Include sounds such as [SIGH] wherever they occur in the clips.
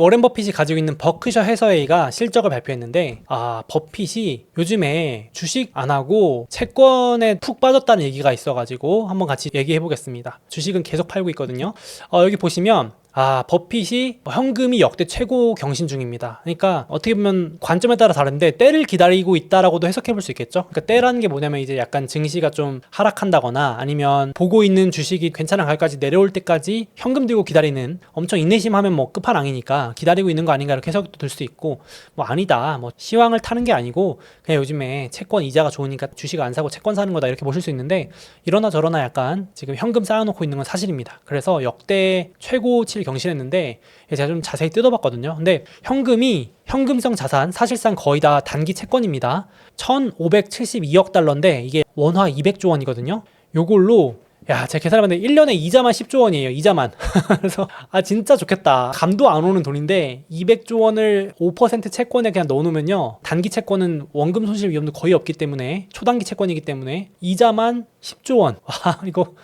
워렌 버핏이 가지고 있는 버크셔 해서웨이가 실적을 발표했는데 아 버핏이 요즘에 주식 안 하고 채권에 푹 빠졌다는 얘기가 있어가지고 한번 같이 얘기해 보겠습니다. 주식은 계속 팔고 있거든요. 어, 여기 보시면 아, 버핏이 현금이 역대 최고 경신 중입니다. 그러니까 어떻게 보면 관점에 따라 다른데 때를 기다리고 있다라고도 해석해 볼 수 있겠죠. 그러니까 때라는 게 뭐냐면 이제 약간 증시가 좀 하락한다거나 아니면 보고 있는 주식이 괜찮은 가격까지 내려올 때까지 현금 들고 기다리는 엄청 인내심 하면 뭐 끝판왕이니까 기다리고 있는 거 아닌가 이렇게 해석도 될수 있고 뭐 아니다. 뭐 시황을 타는 게 아니고 그냥 요즘에 채권 이자가 좋으니까 주식 안 사고 채권 사는 거다 이렇게 보실 수 있는데 이러나 저러나 약간 지금 현금 쌓아놓고 있는 건 사실입니다. 그래서 역대 최고치를 경신했는데 제가 좀 자세히 뜯어봤거든요. 근데 현금이 현금성 자산 사실상 거의 다 단기 채권입니다. 1,572억 달러인데 이게 원화 200조 원이거든요. 요걸로 야, 제가 계산해봤는데 1년에 이자만 10조 원이에요. 이자만. [LAUGHS] 그래서 아 진짜 좋겠다. 감도 안 오는 돈인데 200조 원을 5% 채권에 그냥 넣어놓으면요. 단기 채권은 원금 손실 위험도 거의 없기 때문에 초단기 채권이기 때문에 이자만 10조 원. [LAUGHS] 와 이거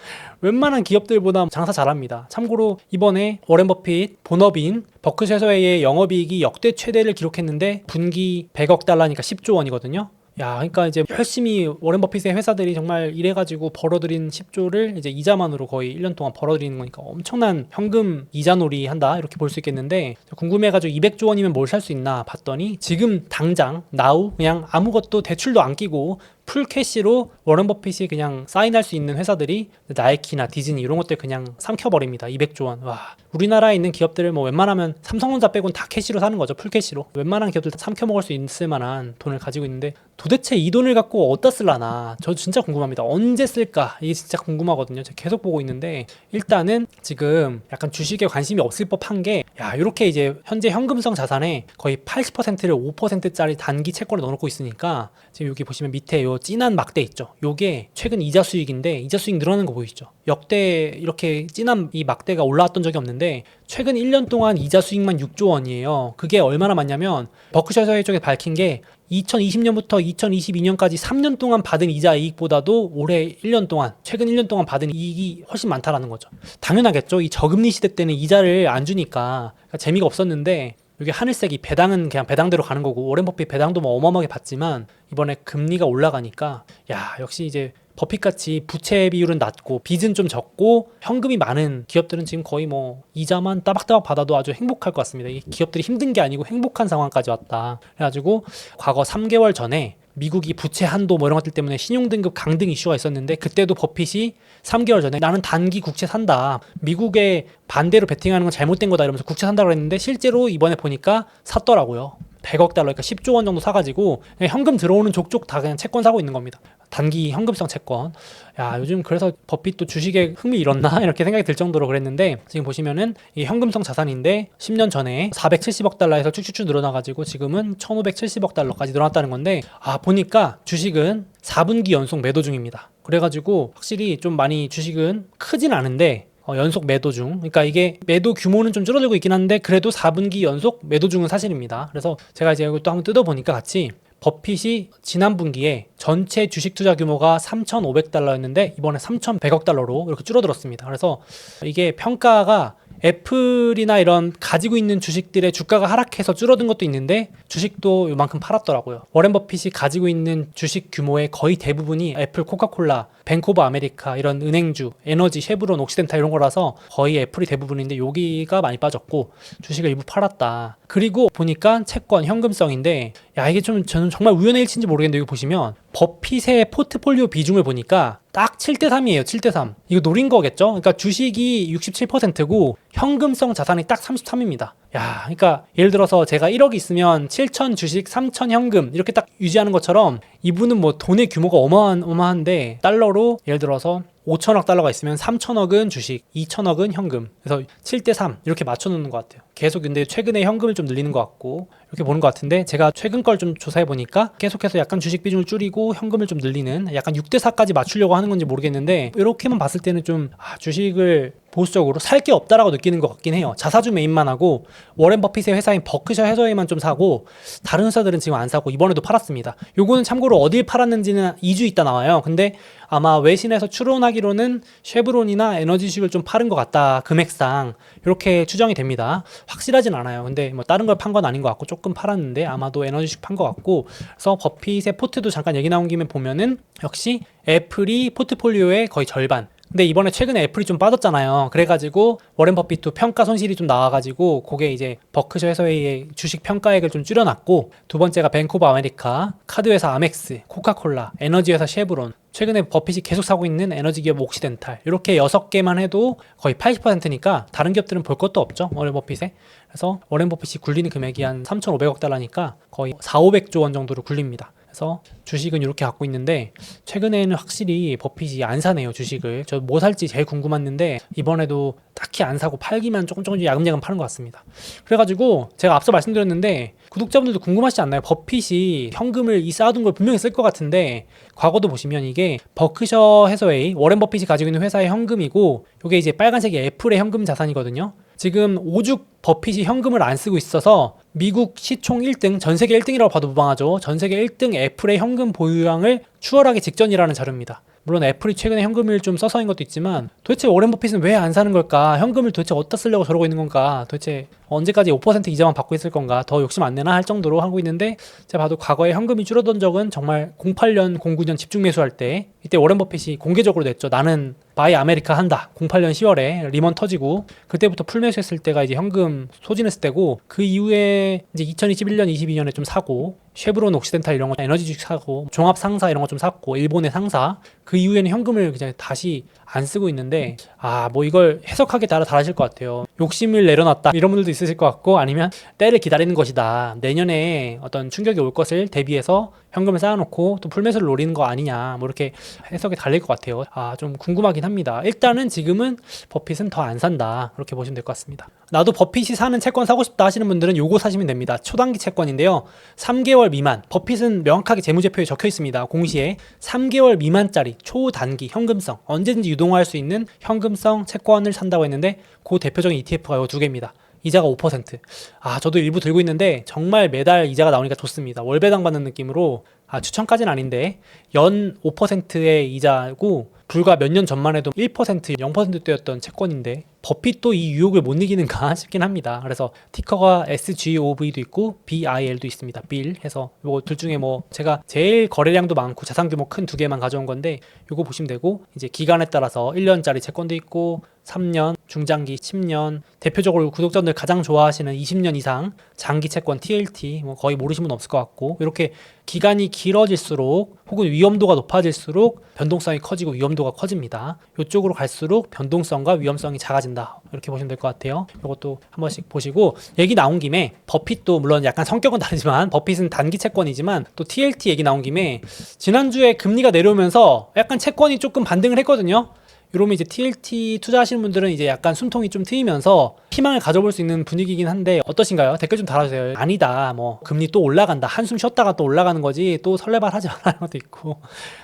웬만한 기업들보다 장사 잘합니다. 참고로 이번에 워렌 버핏, 본업인 버크셔서웨이의 영업이익이 역대 최대를 기록했는데 분기 100억 달러니까 10조 원이거든요. 야, 그러니까 이제 열심히 워렌 버핏의 회사들이 정말 일해가지고 벌어들인 10조를 이제 이자만으로 거의 1년 동안 벌어들이는 거니까 엄청난 현금 이자놀이 한다 이렇게 볼 수 있겠는데 궁금해가지고 200조 원이면 뭘 살 수 있나 봤더니 지금 당장 나우 그냥 아무것도 대출도 안 끼고 풀 캐시로 워렌 버핏이 그냥 사인할 수 있는 회사들이 나이키나 디즈니 이런 것들 그냥 삼켜버립니다. 200조 원. 와. 우리나라에 있는 기업들을 뭐 웬만하면 삼성전자 빼곤 다 캐시로 사는 거죠. 풀 캐시로. 웬만한 기업들 다 삼켜 먹을 수 있을 만한 돈을 가지고 있는데 도대체 이 돈을 갖고 어디다 쓸라나. 저 진짜 궁금합니다. 언제 쓸까? 이게 진짜 궁금하거든요. 제가 계속 보고 있는데 일단은 지금 약간 주식에 관심이 없을 법한 게 야, 이렇게 이제 현재 현금성 자산에 거의 80%를 5%짜리 단기 채권을 넣어 놓고 있으니까 지금 여기 보시면 밑에 요 진한 막대 있죠. 요게 최근 이자 수익인데 이자 수익 늘어나는 거 보이시죠? 역대 이렇게 진한 이 막대가 올라왔던 적이 없는데 최근 1년 동안 이자 수익만 6조 원이에요. 그게 얼마나 많냐면 버크셔 쪽에 밝힌 게 2020년부터 2022년까지 3년 동안 받은 이자 이익보다도 올해 1년 동안 최근 1년 동안 받은 이익이 훨씬 많다라는 거죠. 당연하겠죠. 이 저금리 시대 때는 이자를 안 주니까 그러니까 재미가 없었는데 여기 하늘색이 배당은 그냥 배당대로 가는 거고 오렌 버핏 배당도 뭐 어마어마하게 받지만 이번에 금리가 올라가니까 야 역시 이제 버핏같이 부채 비율은 낮고 빚은 좀 적고 현금이 많은 기업들은 지금 거의 뭐 이자만 따박따박 받아도 아주 행복할 것 같습니다. 이 기업들이 힘든 게 아니고 행복한 상황까지 왔다. 그래가지고 과거 3개월 전에 미국이 부채 한도 뭐 이런 것들 때문에 신용등급 강등 이슈가 있었는데 그때도 버핏이 3개월 전에 나는 단기 국채 산다. 미국의 반대로 베팅하는 건 잘못된 거다 이러면서 국채 산다고 했는데 실제로 이번에 보니까 샀더라고요. 100억 달러, 그러니까 10조 원 정도 사가지고 현금 들어오는 족족 다 그냥 채권 사고 있는 겁니다. 단기 현금성 채권. 야, 요즘 그래서 버핏도 주식에 흥미 잃었나? [LAUGHS] 이렇게 생각이 들 정도로 그랬는데 지금 보시면은 이 현금성 자산인데 10년 전에 470억 달러에서 쭉쭉쭉 늘어나가지고 지금은 1570억 달러까지 늘어났다는 건데 아, 보니까 주식은 4분기 연속 매도 중입니다. 그래가지고 확실히 좀 많이 주식은 크진 않은데 어, 연속 매도 중. 그러니까 이게 매도 규모는 좀 줄어들고 있긴 한데 그래도 4분기 연속 매도 중은 사실입니다. 그래서 제가 이제 이걸 또 한번 뜯어보니까 같이 버핏이 지난 분기에 전체 주식 투자 규모가 3,500달러였는데 이번에 3,100억 달러로 이렇게 줄어들었습니다. 그래서 이게 평가가 애플이나 이런 가지고 있는 주식들의 주가가 하락해서 줄어든 것도 있는데 주식도 요만큼 팔았더라고요. 워렌 버핏이 가지고 있는 주식 규모의 거의 대부분이 애플, 코카콜라, 오브 아메리카 이런 은행주, 에너지, 쉐브론, 옥시덴탈 이런 거라서 거의 애플이 대부분인데 여기가 많이 빠졌고 주식을 일부 팔았다. 그리고 보니까 채권 현금성인데 야 이게 좀 저는 정말 우연의 일치인지 모르겠는데 여기 보시면 버핏의 포트폴리오 비중을 보니까 딱 7대 3이에요. 7대 3. 이거 노린 거겠죠? 그러니까 주식이 67%고 현금성 자산이 딱 33입니다. 야, 그러니까 예를 들어서 제가 1억 있으면 7천 주식, 3천 현금 이렇게 딱 유지하는 것처럼 이분은 뭐 돈의 규모가 어마어마한데 달러로 예를 들어서 5천억 달러가 있으면 3천억은 주식, 2천억은 현금. 그래서 7대 3 이렇게 맞춰 놓는 것 같아요. 계속 근데 최근에 현금을 좀 늘리는 것 같고 이렇게 보는 것 같은데 제가 최근 걸 좀 조사해 보니까 계속해서 약간 주식 비중을 줄이고 현금을 좀 늘리는 약간 6대 4까지 맞추려고 하는 건지 모르겠는데 이렇게만 봤을 때는 좀 아, 주식을 보수적으로 살 게 없다라고 느끼는 것 같긴 해요. 자사주 메인만 하고 워렌 버핏의 회사인 버크셔 해서웨이만 좀 사고 다른 회사들은 지금 안 사고 이번에도 팔았습니다. 요거는 참고로 어딜 팔았는지는 2주 있다 나와요. 근데 아마 외신에서 추론하기로는 쉐브론이나 에너지식을 좀 팔은 것 같다 금액상 이렇게 추정이 됩니다. 확실하진 않아요. 근데 뭐 다른 걸 판 건 아닌 것 같고 조금 팔았는데 아마도 에너지식 판 것 같고 그래서 버핏의 포트도 잠깐 얘기 나온 김에 보면은 역시 애플이 포트폴리오의 거의 절반 근데 이번에 최근에 애플이 좀 빠졌잖아요. 그래가지고 워렌 버핏도 평가 손실이 좀 나와가지고 그게 이제 버크셔 해서웨이의 주식 평가액을 좀 줄여놨고 두 번째가 오브 아메리카, 카드회사 아멕스, 코카콜라, 에너지회사 쉐브론 최근에 버핏이 계속 사고 있는 에너지 기업 옥시덴탈 이렇게 여섯 개만 해도 거의 80%니까 다른 기업들은 볼 것도 없죠 워렌 버핏에 그래서 워렌 버핏이 굴리는 금액이 한 3,500억 달러니까 거의 4, 500조 원 정도로 굴립니다. 그래서 주식은 이렇게 갖고 있는데 최근에는 확실히 버핏이 안 사네요 주식을. 저 뭐 살지 제일 궁금했는데 이번에도 딱히 안 사고 팔기만 조금 조금씩 야금야금 파는 것 같습니다. 그래가지고 제가 앞서 말씀드렸는데 구독자분들도 궁금하시지 않나요? 버핏이 현금을 이 쌓아둔 걸 분명히 쓸 것 같은데 과거도 보시면 이게 버크셔 해서웨이 워렌 버핏이 가지고 있는 회사의 현금이고 이게 이제 빨간색이 애플의 현금 자산이거든요. 지금 오죽 버핏이 현금을 안 쓰고 있어서 미국 시총 1등, 전 세계 1등이라고 봐도 무방하죠. 전 세계 1등 애플의 현금 보유량을 추월하기 직전이라는 자료입니다. 물론 애플이 최근에 현금을 좀 써서인 것도 있지만 도대체 워렌 버핏은 왜 안 사는 걸까? 현금을 도대체 어디다 쓰려고 저러고 있는 건가? 도대체 언제까지 5% 이자만 받고 있을 건가? 더 욕심 안 내나 할 정도로 하고 있는데 제가 봐도 과거에 현금이 줄어든 적은 정말 08년, 09년 집중 매수할 때 이때 워렌 버핏이 공개적으로 냈죠. 나는 바이 아메리카 한다. 08년 10월에 리먼 터지고 그때부터 풀매수했을 때가 이제 현금 소진했을 때고 그 이후에 이제 2021년, 22년에 좀 사고 쉐브론 옥시덴탈 이런 거 에너지 주식 사고 종합 상사 이런 거 좀 샀고 일본의 상사 그 이후에는 현금을 그냥 다시 안 쓰고 있는데 아 뭐 이걸 해석하기에 따라 다르실 것 같아요 욕심을 내려놨다 이런 분들도 있 으실 것 같고 아니면 때를 기다리는 것이다. 내년에 어떤 충격이 올 것을 대비해서 현금을 쌓아놓고 또 풀매수를 노리는 거 아니냐. 뭐 이렇게 해석이 달릴 것 같아요. 아 좀 궁금하긴 합니다. 일단은 지금은 버핏은 더 안 산다. 그렇게 보시면 될 것 같습니다. 나도 버핏이 사는 채권 사고 싶다 하시는 분들은 요거 사시면 됩니다. 초단기 채권인데요. 3개월 미만. 버핏은 명확하게 재무제표에 적혀 있습니다. 공시에 3개월 미만짜리 초단기 현금성. 언제든지 유동화할 수 있는 현금성 채권을 산다고 했는데 그 대표적인 ETF가 요두 개입니다 이자가 5%. 아, 저도 일부 들고 있는데 정말 매달 이자가 나오니까 좋습니다. 월배당 받는 느낌으로 아, 추천까지는 아닌데 연 5%의 이자고 불과 몇 년 전만 해도 1% 0%대였던 채권인데 버핏도 이 유혹을 못 이기는가 [LAUGHS] 싶긴 합니다. 그래서 티커가 SGOV도 있고 BIL도 있습니다. 빌 해서 요거 둘 중에 뭐 제가 제일 거래량도 많고 자산 규모 큰 두 개만 가져온 건데 요거 보시면 되고 이제 기간에 따라서 1년짜리 채권도 있고 3년, 중장기 10년, 대표적으로 구독자분들 가장 좋아하시는 20년 이상 장기 채권 TLT 뭐 거의 모르시는 분 없을 것 같고 이렇게 기간이 길어질수록 혹은 위험도가 높아질수록 변동성이 커지고 위험도가 커집니다. 이쪽으로 갈수록 변동성과 위험성이 작아진다. 이렇게 보시면 될 것 같아요. 이것도 한 번씩 보시고 얘기 나온 김에 버핏도 물론 약간 성격은 [LAUGHS] 다르지만 버핏은 단기 채권이지만 또 TLT 얘기 나온 김에 지난주에 금리가 내려오면서 약간 채권이 조금 반등을 했거든요. 이러면 이제 TLT 투자하시는 분들은 이제 약간 숨통이 좀 트이면서 희망을 가져볼 수 있는 분위기긴 한데 어떠신가요? 댓글 좀 달아주세요. 아니다, 뭐 금리 또 올라간다. 한숨 쉬었다가 또 올라가는 거지. 또 설레발하지 [LAUGHS] 말라는 것도 있고.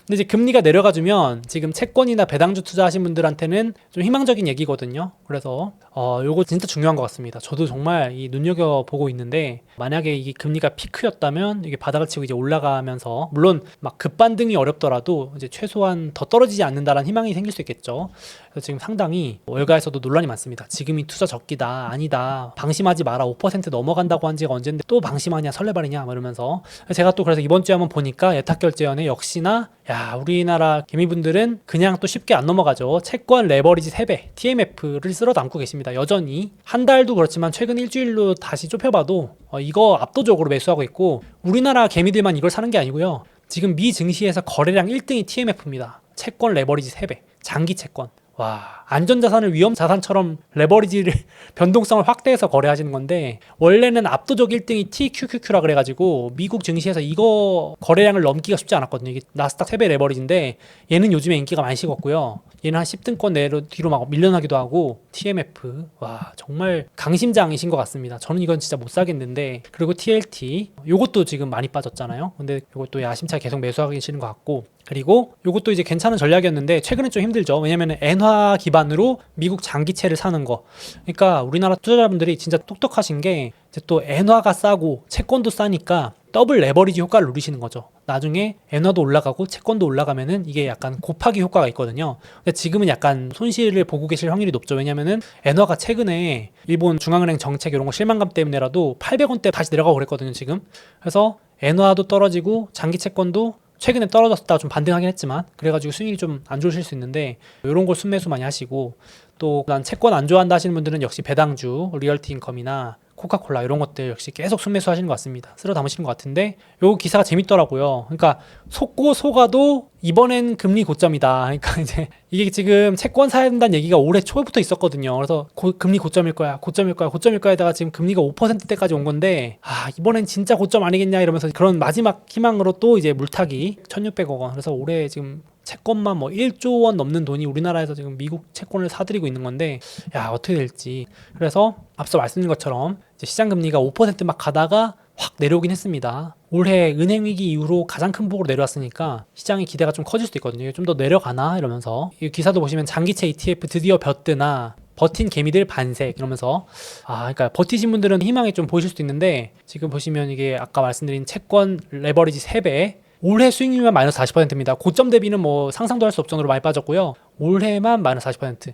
근데 이제 금리가 내려가주면 지금 채권이나 배당주 투자하신 분들한테는 좀 희망적인 얘기거든요. 그래서 어 요거 진짜 중요한 것 같습니다. 저도 정말 이 눈여겨 보고 있는데 만약에 이게 금리가 피크였다면 이게 바닥을 치고 이제 올라가면서 물론 막 급반등이 어렵더라도 이제 최소한 더 떨어지지 않는다라는 희망이 생길 수 있겠죠. 그래서 지금 상당히 월가에서도 논란이 많습니다. 지금이 투자 적기다, 아니다, 방심하지 마라, 5% 넘어간다고 한 지가 언젠데 또 방심하냐, 설레발이냐, 뭐 이러면서 제가 또 그래서 이번 주에 한번 보니까 예탁결제연에 역시나 야 우리나라 개미분들은 그냥 또 쉽게 안 넘어가죠. 채권 레버리지 3배, TMF를 쓸어 담고 계십니다. 여전히 한 달도 그렇지만 최근 일주일로 다시 좁혀봐도 어, 이거 압도적으로 매수하고 있고 우리나라 개미들만 이걸 사는 게 아니고요. 지금 미 증시에서 거래량 1등이 TMF입니다. 채권 레버리지 3배, 장기 채권. 와, 안전자산을 위험자산처럼 레버리지를 [LAUGHS] 변동성을 확대해서 거래하시는 건데 원래는 압도적 1등이 TQQQ라 그래가지고 미국 증시에서 이거 거래량을 넘기가 쉽지 않았거든요. 이게 나스닥 3배 레버리지인데 얘는 요즘에 인기가 많이 식었고요. 얘는 한 10등권 내로 뒤로 막 밀려나기도 하고 TMF 와 정말 강심장이신 것 같습니다. 저는 이건 진짜 못 사겠는데 그리고 TLT 요것도 지금 많이 빠졌잖아요. 근데 요것도 야심차게 계속 매수하기 싫은 것 같고 그리고 이것도 이제 괜찮은 전략이었는데 최근에 좀 힘들죠. 왜냐면 엔화 기반으로 미국 장기채를 사는 거. 그러니까 우리나라 투자자분들이 진짜 똑똑하신 게 이제 또 엔화가 싸고 채권도 싸니까 더블 레버리지 효과를 누리시는 거죠. 나중에 엔화도 올라가고 채권도 올라가면은 이게 약간 곱하기 효과가 있거든요. 근데 지금은 약간 손실을 보고 계실 확률이 높죠. 왜냐면은 엔화가 최근에 일본 중앙은행 정책 이런 거 실망감 때문에라도 800원대 다시 내려가고 그랬거든요, 지금. 그래서 엔화도 떨어지고 장기 채권도 최근에 떨어졌다 좀 반등하긴 했지만 그래가지고 수익이 좀 안 좋으실 수 있는데 이런 걸 순매수 많이 하시고 또 난 채권 안 좋아한다 하시는 분들은 역시 배당주 리얼티 인컴이나 코카콜라 이런 것들 역시 계속 순매수 하시는 것 같습니다. 쓸어 담으시는 것 같은데 요 기사가 재밌더라고요. 그러니까 속고 속아도 이번엔 금리 고점이다. 그러니까 [LAUGHS] 이제 이게 지금 채권 사야 된다는 얘기가 올해 초부터 있었거든요. 그래서 고- 금리 고점일 거야, 고점일 거야, 고점일 거야다가 지금 금리가 5%대까지 온 건데 아 이번엔 진짜 고점 아니겠냐 이러면서 그런 마지막 희망으로 또 이제 물타기 1,600억 원. 그래서 올해 지금 채권만 뭐 1조 원 넘는 돈이 우리나라에서 지금 미국 채권을 사들이고 있는 건데 야 어떻게 될지 그래서 앞서 말씀드린 것처럼 시장 금리가 5%막 가다가 확 내려오긴 했습니다. 올해 은행 위기 이후로 가장 큰 폭으로 내려왔으니까 시장의 기대가 좀 커질 수도 있거든요. 좀 더 내려가나 이러면서 이 기사도 보시면 장기채 ETF 드디어 벼뜨나 버틴 개미들 반색 이러면서 아 그러니까 버티신 분들은 희망이 좀 보이실 수도 있는데 지금 보시면 이게 아까 말씀드린 채권 레버리지 3배 올해 수익률만 마이너스 40%입니다. 고점 대비는 뭐 상상도 할 수 없을 정도로 많이 빠졌고요. 올해만 마이너스 40%.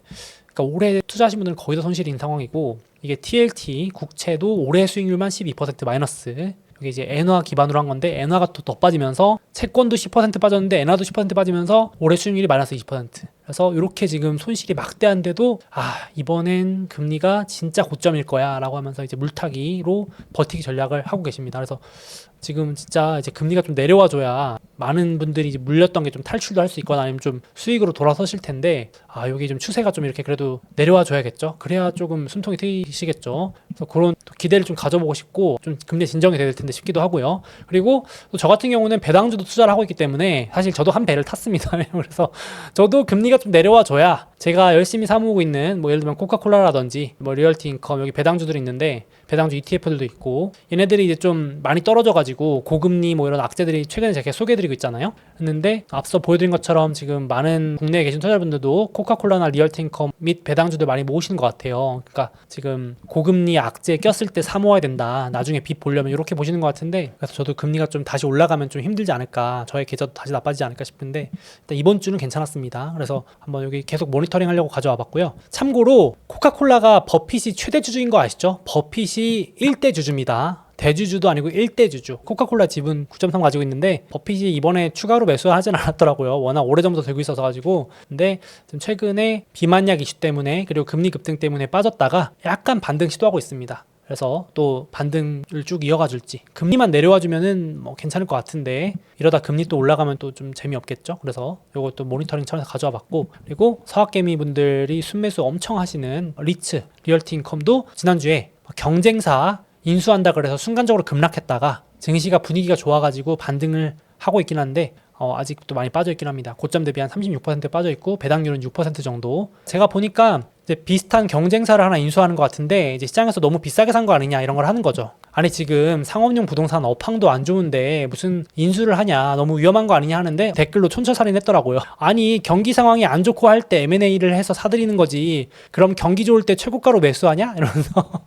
그러니까 올해 투자하신 분들은 거의 다 손실인 상황이고 이게 TLT 국채도 올해 수익률만 12% 마이너스. 이게 이제 엔화 기반으로 한 건데 엔화가 또 더 빠지면서 채권도 10% 빠졌는데 엔화도 10% 빠지면서 올해 수익률이 마이너스 20%. 그래서 이렇게 지금 손실이 막대한데도 아 이번엔 금리가 진짜 고점일 거야라고 하면서 이제 물타기로 버티기 전략을 하고 계십니다. 그래서 지금 진짜 이제 금리가 좀 내려와줘야 많은 분들이 이제 물렸던 게 좀 탈출도 할 수 있거나 아니면 좀 수익으로 돌아서실 텐데 아 여기 좀 추세가 좀 이렇게 그래도 내려와줘야겠죠. 그래야 조금 숨통이 트이시겠죠. 그래서 그런 또 기대를 좀 가져보고 싶고 좀 금리 진정이 될 텐데 싶기도 하고요. 그리고 또 저 같은 경우는 배당주도 투자를 하고 있기 때문에 사실 저도 한 배를 탔습니다. [LAUGHS] 그래서 저도 금리가 좀 내려와줘야 제가 열심히 사모으고 있는 뭐 예를 들면 코카콜라라든지 뭐 리얼티 인컴 여기 배당주들이 있는데 배당주 ETF들도 있고 얘네들이 이제 좀 많이 떨어져가지고 고금리 뭐 이런 악재들이 최근에 제가 소개해드리고 있잖아요. 했는데 앞서 보여드린 것처럼 지금 많은 국내에 계신 투자자분들도 코카콜라나 리얼티 인컴 및 배당주들 많이 모으시는 것 같아요. 그러니까 지금 고금리 악재에 꼈을 때 사모아야 된다. 나중에 빚 보려면 이렇게 보시는 것 같은데 그래서 저도 금리가 좀 다시 올라가면 좀 힘들지 않을까. 저의 계좌도 다시 나빠지지 않을까 싶은데 일단 이번 주는 괜찮았습니다. 그래서 한번 여기 계속 모니터링 하려고 가져와 봤고요. 참고로 코카콜라가 버핏이 최대 주주인 거 아시죠? 버핏이 1대 주주입니다. 대주주도 아니고 1대 주주. 코카콜라 지분 9.3 가지고 있는데 버핏이 이번에 추가로 매수하진 않았더라고요. 워낙 오래전부터 들고 있어서 가지고. 근데 좀 최근에 비만약 이슈 때문에 그리고 금리 급등 때문에 빠졌다가 약간 반등 시도하고 있습니다. 그래서 또 반등을 쭉 이어가 줄지 금리만 내려와 주면은 뭐 괜찮을 것 같은데 이러다 금리 또 올라가면 또 좀 재미없겠죠 그래서 요것도 모니터링 차원에서 가져와 봤고 그리고 서학개미 분들이 순매수 엄청 하시는 리츠 리얼티 인컴도 지난주에 경쟁사 인수한다 그래서 순간적으로 급락했다가 증시가 분위기가 좋아가지고 반등을 하고 있긴 한데 어, 아직도 많이 빠져 있긴 합니다. 고점 대비 한 36% 빠져 있고 배당률은 6% 정도. 제가 보니까 이제 비슷한 경쟁사를 하나 인수하는 것 같은데 이제 시장에서 너무 비싸게 산 거 아니냐 이런 걸 하는 거죠. 아니 지금 상업용 부동산 업황도 안 좋은데 무슨 인수를 하냐 너무 위험한 거 아니냐 하는데 댓글로 촌철살인했더라고요. 아니 경기 상황이 안 좋고 할 때 M&A를 해서 사들이는 거지. 그럼 경기 좋을 때 최고가로 매수하냐 [LAUGHS] 이러면서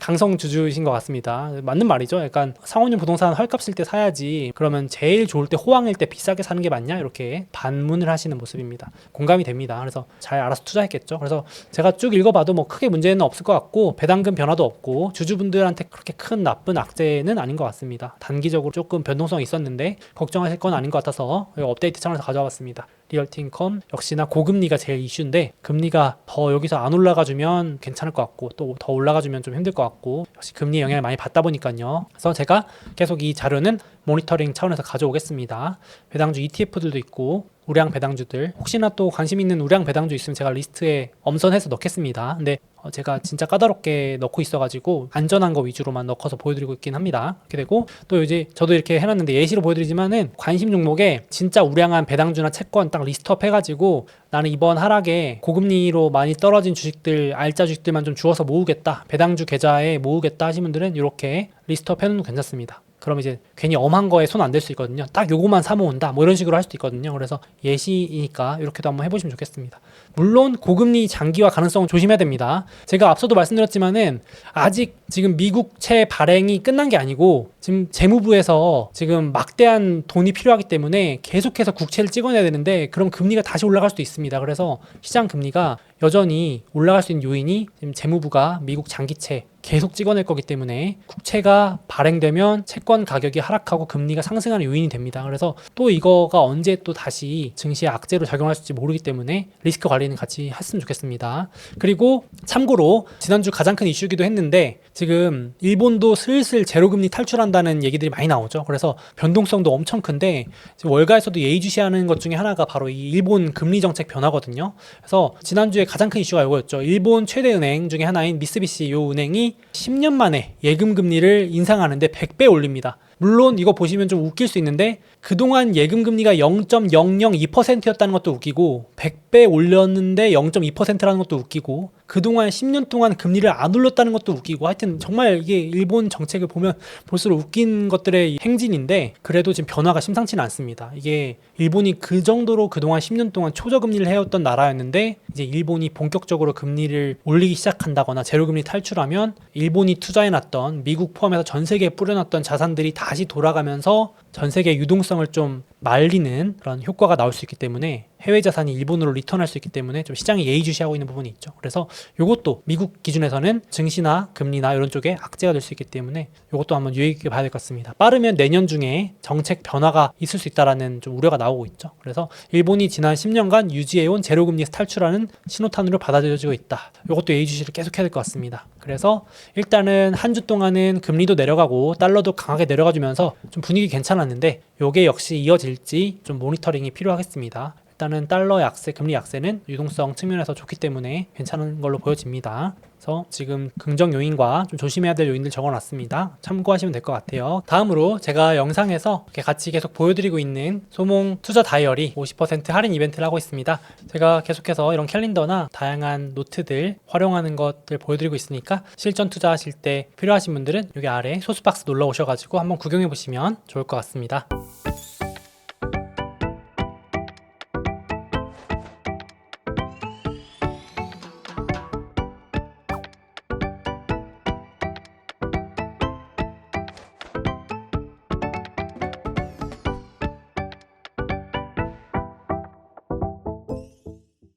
강성 주주이신 것 같습니다. 맞는 말이죠. 약간 상업용 부동산 헐값일 때 사야지. 그러면 제일 좋을 때 호황일 때 비싸게 사는 게 맞냐 이렇게 반문을 하시는 모습입니다. 공감이 됩니다. 그래서 잘 알아서 투자했겠죠. 그래서 제가 쭉 읽어봐도 뭐 크게 문제는 없을 것 같고 배당금 변화도 없고 주주분들한테 그렇게 큰 나쁜 악재는 아닌 것 같습니다. 단기적으로 조금 변동성이 있었는데 걱정하실 건 아닌 것 같아서 업데이트 차원에서 가져와봤습니다. 리얼티 인컴 역시나 고금리가 제일 이슈인데 금리가 더 여기서 안 올라가 주면 괜찮을 것 같고 또 더 올라가 주면 좀 힘들 것 같고 역시 금리 영향을 많이 받다 보니까요. 그래서 제가 계속 이 자료는 모니터링 차원에서 가져오겠습니다. 배당주 ETF들도 있고 우량 배당주들 혹시나 또 관심 있는 우량 배당주 있으면 제가 리스트에 엄선해서 넣겠습니다. 근데 어, 제가 진짜 까다롭게 넣고 있어가지고 안전한 거 위주로만 넣어서 보여드리고 있긴 합니다. 이렇게 되고 또 이제 저도 이렇게 해놨는데 예시로 보여드리지만은 관심 종목에 진짜 우량한 배당주나 채권 딱 리스트업 해가지고 나는 이번 하락에 고금리로 많이 떨어진 주식들 알짜 주식들만 좀 주워서 모으겠다 배당주 계좌에 모으겠다 하시는 분들은 이렇게 리스트업 해놓는 거 괜찮습니다. 그럼 이제 괜히 엄한 거에 손 안 댈 수 있거든요. 딱 요거만 사모은다. 뭐 이런 식으로 할 수도 있거든요. 그래서 예시이니까 이렇게도 한번 해보시면 좋겠습니다. 물론 고금리 장기화 가능성은 조심해야 됩니다. 제가 앞서도 말씀드렸지만은 아직 지금 미국채 발행이 끝난 게 아니고 지금 재무부에서 지금 막대한 돈이 필요하기 때문에 계속해서 국채를 찍어내야 되는데 그럼 금리가 다시 올라갈 수도 있습니다. 그래서 시장 금리가 여전히 올라갈 수 있는 요인이 지금 재무부가 미국 장기채 계속 찍어낼 거기 때문에 국채가 발행되면 채권 가격이 하락하고 금리가 상승하는 요인이 됩니다. 그래서 또 이거가 언제 또 다시 증시에 악재로 작용할 지 모르기 때문에 리스크 관리는 같이 했으면 좋겠습니다. 그리고 참고로 지난주 가장 큰 이슈기도 했는데 지금 일본도 슬슬 제로금리 탈출한다는 얘기들이 많이 나오죠. 그래서 변동성도 엄청 큰데 월가에서도 예의주시하는 것 중에 하나가 바로 이 일본 금리 정책 변화거든요. 그래서 지난주에 가장 큰 이슈가 이거였죠. 일본 최대 은행 중에 하나인 미쓰비시 요 은행이 10년 만에 예금 금리를 인상하는데 100배 올립니다. 물론 이거 보시면 좀 웃길 수 있는데 그동안 예금 금리가 0.002%였다는 것도 웃기고 100배 올렸는데 0.2%라는 것도 웃기고 그동안 10년 동안 금리를 안 올렸다는 것도 웃기고 하여튼 정말 이게 일본 정책을 보면 볼수록 웃긴 것들의 행진인데 그래도 지금 변화가 심상치는 않습니다. 이게 일본이 그 정도로 그동안 10년 동안 초저금리를 해왔던 나라였는데 이제 일본이 본격적으로 금리를 올리기 시작한다거나 제로금리 탈출하면 일본이 투자해놨던 미국 포함해서 전 세계에 뿌려놨던 자산들이 다시 돌아가면서 전 세계 유동성을 좀 말리는 그런 효과가 나올 수 있기 때문에 해외 자산이 일본으로 리턴할 수 있기 때문에 좀 시장이 예의주시하고 있는 부분이 있죠. 그래서 이것도 미국 기준에서는 증시나 금리나 이런 쪽에 악재가 될 수 있기 때문에 이것도 한번 유의 깊게 봐야 될 것 같습니다. 빠르면 내년 중에 정책 변화가 있을 수 있다라는 좀 우려가 나오고 있죠. 그래서 일본이 지난 10년간 유지해온 제로금리에서 탈출하는 신호탄으로 받아들여지고 있다. 이것도 예의주시를 계속해야 될 것 같습니다. 그래서 일단은 한 주 동안은 금리도 내려가고 달러도 강하게 내려가주면서 좀 분위기 괜찮았는데 요게 역시 이어질지 좀 모니터링이 필요하겠습니다. 일단은 달러 약세, 금리 약세는 유동성 측면에서 좋기 때문에 괜찮은 걸로 보여집니다. 그래서 지금 긍정 요인과 좀 조심해야 될 요인들 적어놨습니다. 참고하시면 될 것 같아요. 다음으로 제가 영상에서 같이 계속 보여드리고 있는 소몽 투자 다이어리 50% 할인 이벤트를 하고 있습니다. 제가 계속해서 이런 캘린더나 다양한 노트들 활용하는 것들 보여드리고 있으니까 실전 투자하실 때 필요하신 분들은 여기 아래 소스박스 놀러 오셔가지고 한번 구경해 보시면 좋을 것 같습니다.